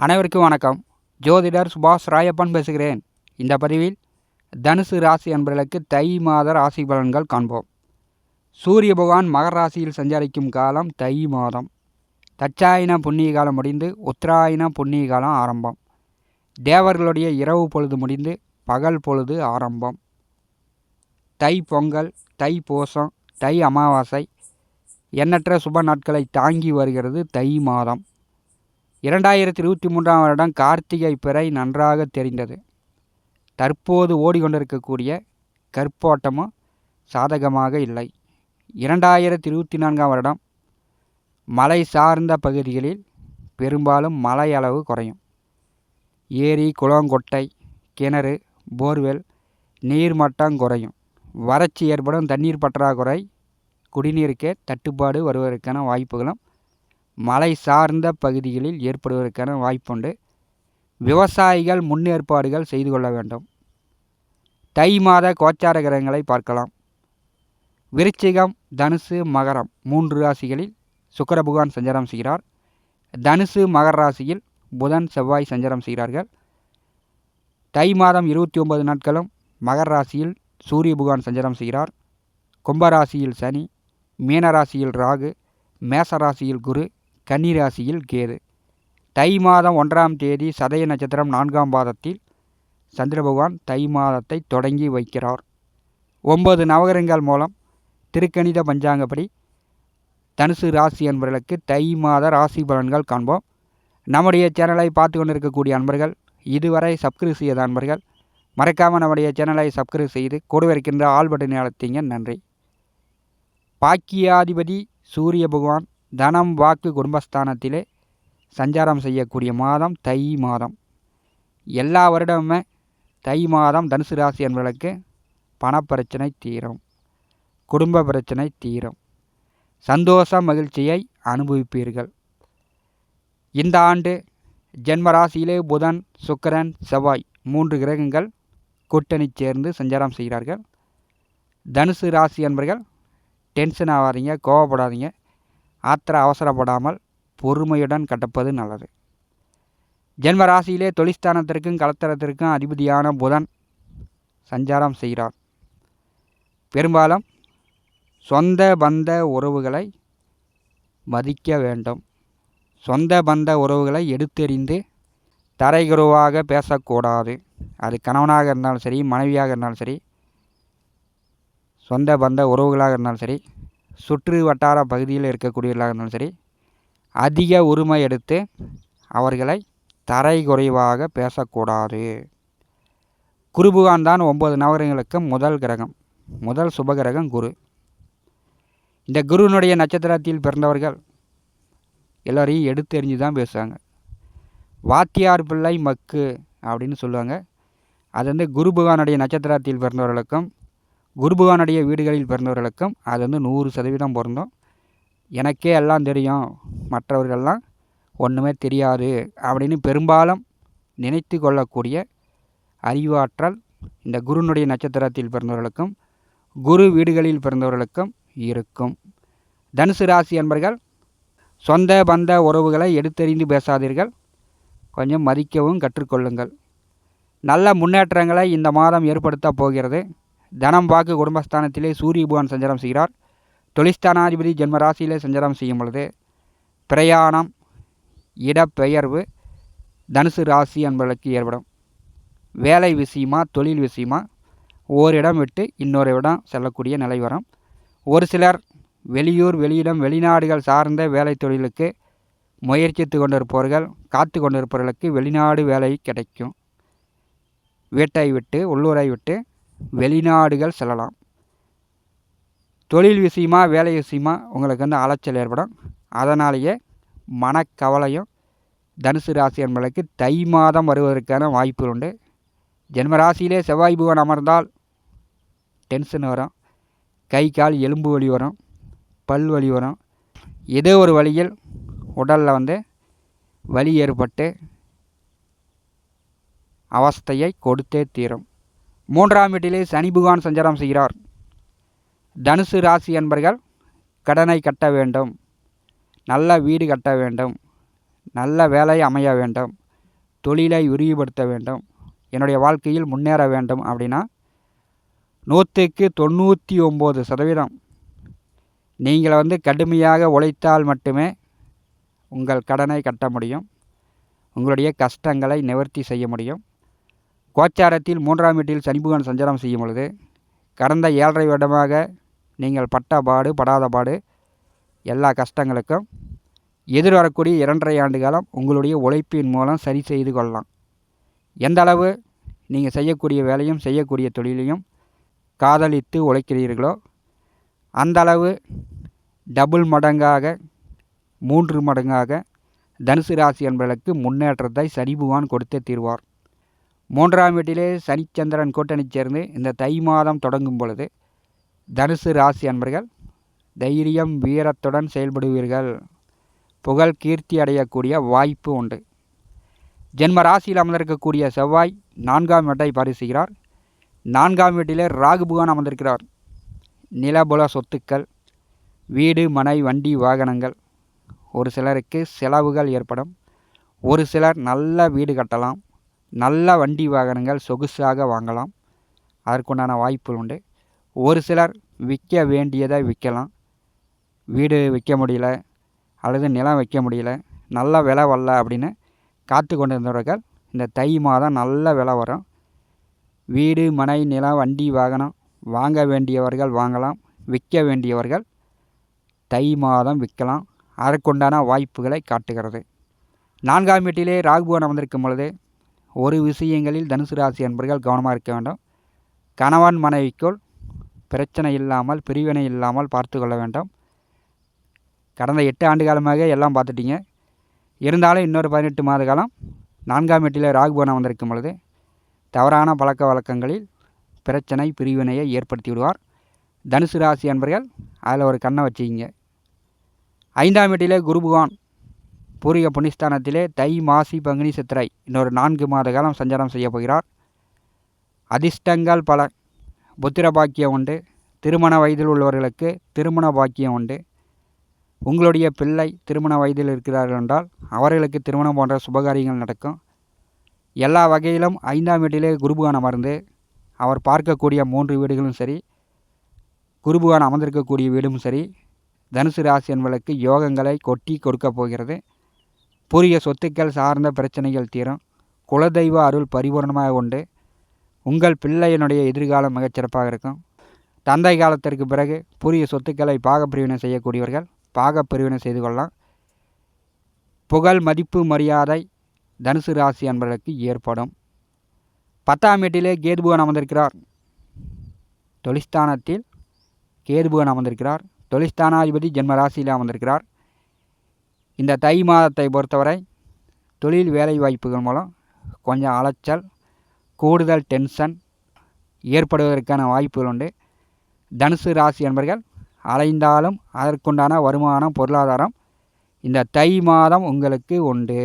அனைவருக்கும் வணக்கம். ஜோதிடர் சுபாஷ் ராயப்பன் பேசுகிறேன். இந்த பதிவில் தனுசு ராசி என்பவர்களுக்கு தை மாத ராசி பலன்கள் காண்போம். சூரிய பகவான் மகர ராசியில் சஞ்சரிக்கும் காலம் தை மாதம். தச்சாயின புண்ணிய காலம் முடிந்து உத்தராயண புண்ணிய காலம் ஆரம்பம். தேவர்களுடைய இரவு பொழுது முடிந்து பகல் பொழுது ஆரம்பம். தை பொங்கல் தை பூசம் தை அமாவாசை எண்ணற்ற சுப நாட்களை தாங்கி வருகிறது தை மாதம். இரண்டாயிரத்தி இருபத்தி மூன்றாம் வருடம் கார்த்திகை பிறை நன்றாக தெரிந்தது. தற்போது ஓடிக்கொண்டிருக்கக்கூடிய கற்போட்டமும் சாதகமாக இல்லை. இரண்டாயிரத்தி இருபத்தி நான்காம் வருடம் மலை சார்ந்த பகுதிகளில் பெரும்பாலும் மழை அளவு குறையும். ஏரி குளங்கொட்டை கிணறு போர்வெல் நீர்மட்டம் குறையும். வறட்சி ஏற்படும் தண்ணீர் பற்றாக்குறை குடிநீருக்கே தட்டுப்பாடு வருவதற்கான வாய்ப்புகளும் மலை சார்ந்த பகுதிகளில் ஏற்படுவதற்கான வாய்ப்புண்டு. விவசாயிகள் முன்னேற்பாடுகள் செய்து கொள்ள வேண்டும். தை மாத கோச்சார கிரகங்களை பார்க்கலாம். விருச்சிகம் தனுசு மகரம் மூன்று ராசிகளில் சுக்கர பகவான் சஞ்சாரம் செய்கிறார். தனுசு மகர ராசியில் புதன் செவ்வாய் சஞ்சாரம் செய்கிறார்கள். தை மாதம் இருபத்தி ஒன்பது நாட்களும் மகர ராசியில் சூரிய பகவான் சஞ்சாரம் செய்கிறார். கும்பராசியில் சனி மீனராசியில் ராகு மேசராசியில் குரு கன்னிராசியில் கேது. தை மாதம் ஒன்றாம் தேதி சதய நட்சத்திரம் நான்காம் பாதத்தில் சந்திர பகவான் தை மாதத்தை தொடங்கி வைக்கிறார். ஒன்பது நவகரங்கள் மூலம் திருக்கணித பஞ்சாங்கப்படி தனுசு ராசி என்பவர்களுக்கு தை மாத ராசி பலன்கள் காண்போம். நம்முடைய சேனலை பார்த்து கொண்டிருக்கக்கூடிய அன்பர்கள் இதுவரை சப்ஸ்கிரைப் செய்யாத அன்பர்கள் மறக்காமல் நம்முடைய சேனலை சப்ஸ்கிரைப் செய்து கூட இருக்கின்ற ஆள் பட்டனை அழுத்திங்க. நன்றி. பாக்கியாதிபதி சூரிய பகவான் தனம் வாக்கு குடும்பஸ்தானத்திலே சஞ்சாரம் செய்யக்கூடிய மாதம் தை மாதம். எல்லா வருடமுமே தை மாதம் தனுசு ராசி என்பவர்களுக்கு பணப்பிரச்சனை தீரும். குடும்ப பிரச்சனை தீரும். சந்தோஷ மகிழ்ச்சியை அனுபவிப்பீர்கள். இந்த ஆண்டு ஜென்ம ராசியிலே புதன் சுக்கரன் செவ்வாய் மூன்று கிரகங்கள் கூட்டணி சேர்ந்து சஞ்சாரம் செய்கிறார்கள். தனுசு ராசி என்பர்கள் டென்ஷன் ஆகாதீங்க கோவப்படாதீங்க. ஆத்திர அவசரப்படாமல் பொறுமையுடன் கட்டப்பது நல்லது. ஜென்ம ராசியிலே தொழிற்ஸ்தானத்திற்கும் கலத்தரத்திற்கும் அதிபதியான புதன் சஞ்சாரம் செய்கிறார். பெரும்பாலும் சொந்த பந்த உறவுகளை மதிக்க வேண்டும். சொந்த பந்த உறவுகளை எடுத்தெறிந்து தரைகுருவாக பேசக்கூடாது. அது கணவனாக இருந்தாலும் சரி மனைவியாக இருந்தாலும் சரி சொந்த பந்த உறவுகளாக இருந்தாலும் சரி சுற்று வட்டார பகுதியில் இருக்கக்கூடியவர்களாக இருந்தாலும் சரி அதிக உரிமை எடுத்து அவர்களை தரை குறைவாக பேசக்கூடாது. குருபுகான் தான் ஒம்பது நவகிரகங்களுக்கு முதல் கிரகம் முதல் சுபகிரகம் குரு. இந்த குருவினுடைய நட்சத்திரத்தில் பிறந்தவர்கள் எல்லோரையும் எடுத்து எறிஞ்சு தான் பேசுவாங்க. வாத்தியார் பிள்ளை மக்கு அப்படின்னு சொல்லுவாங்க. அது வந்து குரு பகவானுடைய நட்சத்திரத்தில் பிறந்தவர்களுக்கும் குருபகவானுடைய வீடுகளில் பிறந்தவர்களுக்கும் அது வந்து நூறு சதவீதம் பொருந்தும். எனக்கே எல்லாம் தெரியும். மற்றவர்கள்லாம் ஒன்றுமே தெரியாது அப்படின்னு பெரும்பாலும் நினைத்து கொள்ளக்கூடிய அறிவாற்றல் இந்த குருனுடைய நட்சத்திரத்தில் பிறந்தவர்களுக்கும் குரு வீடுகளில் பிறந்தவர்களுக்கும் இருக்கும். தனுசு ராசி என்பர்கள் சொந்த பந்த உறவுகளை எடுத்தறிந்து பேசாதீர்கள். கொஞ்சம் மதிக்கவும் கற்றுக்கொள்ளுங்கள். நல்ல முன்னேற்றங்களை இந்த மாதம் ஏற்படுத்த போகிறது. தனம் வாக்கு குடும்பஸ்தானத்திலே சூரிய பகவான் சஞ்சாரம் செய்கிறார். தொழிஸ்தானாதிபதி ஜென்மராசியிலே சஞ்சாரம் செய்யும் பொழுது பிரயாணம் இடப்பெயர்வு தனுசு ராசி என்பதற்கு ஏற்படும். வேலை விஷயமா தொழில் விஷயமா ஓரிடம் விட்டு இன்னொரு இடம் செல்லக்கூடிய நிலை வரும். ஒரு சிலர் வெளியூர் வெளியிடம் வெளிநாடுகள் சார்ந்த வேலை தொழிலுக்கு முயற்சித்து கொண்டிருப்பவர்கள் காத்து கொண்டிருப்பவர்களுக்கு வெளிநாடு வேலை கிடைக்கும். வீட்டை விட்டு உள்ளூரை விட்டு வெளிநாடுகள் செல்லலாம். தொழில் விஷயமா வேலை விஷயமா உங்களுக்கு வந்து அலைச்சல் ஏற்படும். அதனாலேயே மனக்கவலையும் தனுசு ராசி என்பதற்கு தை மாதம் வருவதற்கான வாய்ப்புகள் உண்டு. ஜென்ம ராசியிலே செவ்வாய் புவன் அமர்ந்தால் டென்ஷன் வரும். கை கால் எலும்பு வலி வரும். பல் வலி வரும். ஏதோ ஒரு வழியில் உடலில் வந்து வலி ஏற்பட்டு அவஸ்தையை கொடுத்தே தீரும். மூன்றாம் வீட்டிலே சனி புகான் சஞ்சாரம் செய்கிறார். தனுசு ராசி என்பர்கள் கடனை கட்ட வேண்டும். நல்ல வீடு கட்ட வேண்டும். நல்ல வேலை அமைய வேண்டும். தொழிலை விரிவுபடுத்த வேண்டும். என்னுடைய வாழ்க்கையில் முன்னேற வேண்டும் அப்படின்னா நூற்றுக்கு தொண்ணூற்றி ஒம்பது சதவீதம். நீங்கள் வந்து கடுமையாக உழைத்தால் மட்டுமே உங்கள் கடனை கட்ட முடியும். உங்களுடைய கஷ்டங்களை நிவர்த்தி செய்ய முடியும். கோச்சாரத்தில் மூன்றாம் வீட்டில் சனிபுகன் சஞ்சாரம் செய்யும் பொழுது கடந்த ஏழரை வருடமாக நீங்கள் பட்ட பாடு படாத பாடு எல்லா கஷ்டங்களுக்கும் எதிர்வரக்கூடிய இரண்டரை ஆண்டு காலம் உங்களுடைய உழைப்பின் மூலம் சரி செய்து கொள்ளலாம். எந்த அளவு நீங்கள் செய்யக்கூடிய வேலையும் செய்யக்கூடிய தொழிலையும் காதலித்து உழைக்கிறீர்களோ அந்த அளவு டபுள் மடங்காக மூன்று மடங்காக தனுசு ராசி என்பதற்கு முன்னேற்றத்தை சரிபுவான் கொடுத்து கொடுத்தே தீர்வார். மூன்றாம் வீட்டிலே சனிச்சந்திரன் கூட்டணி சேர்ந்து இந்த தை மாதம் தொடங்கும் பொழுது தனுசு ராசி அன்பர்கள் தைரியம் வீரத்துடன் செயல்படுவீர்கள். புகழ் கீர்த்தி அடையக்கூடிய வாய்ப்பு உண்டு. ஜென்ம ராசியில் அமர்ந்திருக்கக்கூடிய செவ்வாய் நான்காம் வீட்டை பரிசுகிறார் நான்காம் வீட்டிலே ராகுபுகான் அமர்ந்திருக்கிறார். நிலபுல சொத்துக்கள் வீடு மனை வண்டி வாகனங்கள். ஒரு சிலருக்கு செலவுகள் ஏற்படும். ஒரு சிலர் நல்ல வீடு கட்டலாம். நல்ல வண்டி வாகனங்கள் சொகுசாக வாங்கலாம். அதற்குண்டான வாய்ப்புகள் உண்டு. ஒரு சிலர் விற்க வேண்டியதை விற்கலாம். வீடு விற்க முடியல அல்லது நிலம் வைக்க முடியல நல்ல விலை வரல அப்படின்னு காத்து கொண்டிருந்தவர்கள் இந்த தை மாதம் நல்ல விலை வரும். வீடு மனை நிலம் வண்டி வாகனம் வாங்க வேண்டியவர்கள் வாங்கலாம். விற்க வேண்டியவர்கள் தை மாதம் விற்கலாம். அதற்குண்டான வாய்ப்புகளை காட்டுகிறது. நான்காம் வீட்டிலே ராகுபவன் அமர்ந்திருக்கும் பொழுது ஒரு விஷயங்களில் தனுசு ராசி அன்பர்கள் கவனமாக இருக்க வேண்டும். கணவன் மனைவிக்குள் பிரச்சனை இல்லாமல் பிரிவினை இல்லாமல் பார்த்து கொள்ள வேண்டும். கடந்த எட்டு ஆண்டு காலமாக எல்லாம் பார்த்துட்டீங்க. இருந்தாலும் இன்னொரு பதினெட்டு மாத காலம் நான்காம் எட்டில் ராகுபவன் வந்திருக்கும் பொழுது தவறான பழக்க வழக்கங்களில் பிரச்சனை பிரிவினையை ஏற்படுத்தி விடுவார். தனுசு ராசி அன்பர்கள் அதில் ஒரு கண்ணை வச்சுக்கிங்க. ஐந்தாம் வீட்டிலே குரு பகவான் பூர்வீக புண்ணிஸ்தானத்திலே தை மாசி பங்குனி சித்திரை இன்னொரு நான்கு மாத காலம் சஞ்சாரம் செய்ய போகிறார். அதிர்ஷ்டங்கள் பல. புத்திர பாக்கியம் உண்டு. திருமண வயதில் உள்ளவர்களுக்கு திருமண பாக்கியம் உண்டு. உங்களுடைய பிள்ளை திருமண வயதில் இருக்கிறார்கள் என்றால் அவர்களுக்கு திருமணம் போன்ற சுபகாரியங்கள் நடக்கும். எல்லா வகையிலும் ஐந்தாம் வீட்டிலே குருபுகான் அமர்ந்து அவர் பார்க்கக்கூடிய மூன்று வீடுகளும் சரி குருபுகான் அமர்ந்திருக்கக்கூடிய வீடும் சரி தனுசு ராசி என்பதற்கு யோகங்களை கொட்டி கொடுக்கப் போகிறது. பூரிய சொத்துக்கள் சார்ந்த பிரச்சனைகள் தீரும். குலதெய்வ அருள் பரிபூர்ணமாக உண்டு. உங்கள் பிள்ளையினுடைய எதிர்காலம் மிகச்சிறப்பாக இருக்கும். தந்தை காலத்திற்கு பிறகு புரிய சொத்துக்களை பாகப்பிரிவினை செய்யக்கூடியவர்கள் பாகப்பிரிவினை செய்து கொள்ளலாம். புகழ் மதிப்பு மரியாதை தனுசு ராசி என்பதற்கு ஏற்படும். பத்தாம் வீட்டிலே கேதுபுவன் அமர்ந்திருக்கிறார். தொழிஸ்தானத்தில் கேதுபுவன் அமர்ந்திருக்கிறார். தொழிஸ்தானாதிபதி ஜென்ம ராசியில் அமர்ந்திருக்கிறார். இந்த தை மாதத்தை பொறுத்தவரை தொழில் வேலை வாய்ப்புகள் மூலம் கொஞ்சம் அலைச்சல் கூடுதல் டென்ஷன் ஏற்படுவதற்கான வாய்ப்புகள் உண்டு. தனுசு ராசி என்பர்கள் அலைந்தாலும் அதற்குண்டான வருமானம் பொருளாதாரம் இந்த தை மாதம் உங்களுக்கு உண்டு.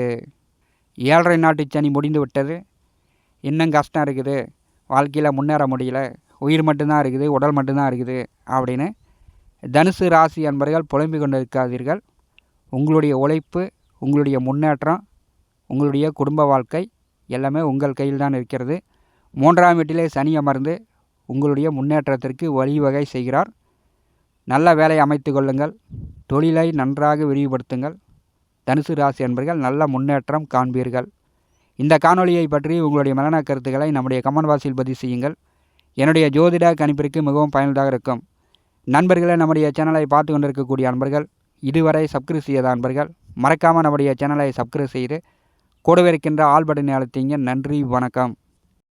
ஏழரை நாட்டு சனி முடிந்து விட்டது. இன்னும் கஷ்டம் இருக்குது. வாழ்க்கையில் முன்னேற முடியல. உயிர் மட்டும்தான் இருக்குது. உடல் மட்டும்தான் இருக்குது. அப்படின்னு தனுசு ராசி என்பர்கள் புலம்பிக் கொண்டு இருக்காதீர்கள் உங்களுடைய உழைப்பு உங்களுடைய முன்னேற்றம் உங்களுடைய குடும்ப வாழ்க்கை எல்லாமே உங்கள் கையில் தான் இருக்கிறது. மூன்றாம் வீட்டிலே சனி அமர்ந்து உங்களுடைய முன்னேற்றத்திற்கு வழிவகை செய்கிறார். நல்ல வேலை அமைத்து கொள்ளுங்கள். தொழிலை நன்றாக விரிவுபடுத்துங்கள். தனுசு ராசி என்பர்கள் நல்ல முன்னேற்றம் காண்பீர்கள். இந்த காணொலியை பற்றி உங்களுடைய மலன கருத்துக்களை நம்முடைய கமெண்ட் பாக்ஸில் பதிவு செய்யுங்கள். என்னுடைய ஜோதிட கணிப்பிற்கு மிகவும் பயனுள்ளதாக இருக்கும். நண்பர்களை நம்முடைய சேனலை பார்த்து கொண்டிருக்கக்கூடிய நண்பர்கள் இதுவரை சப்ஸ்கிரைப் செய்யாத நண்பர்கள் மறக்காமல் நம்முடைய சேனலை சப்ஸ்கிரைப் செய்து கூடவே இருக்கின்ற ஆல் பட்டனை அழுத்திங்க. நன்றி வணக்கம்.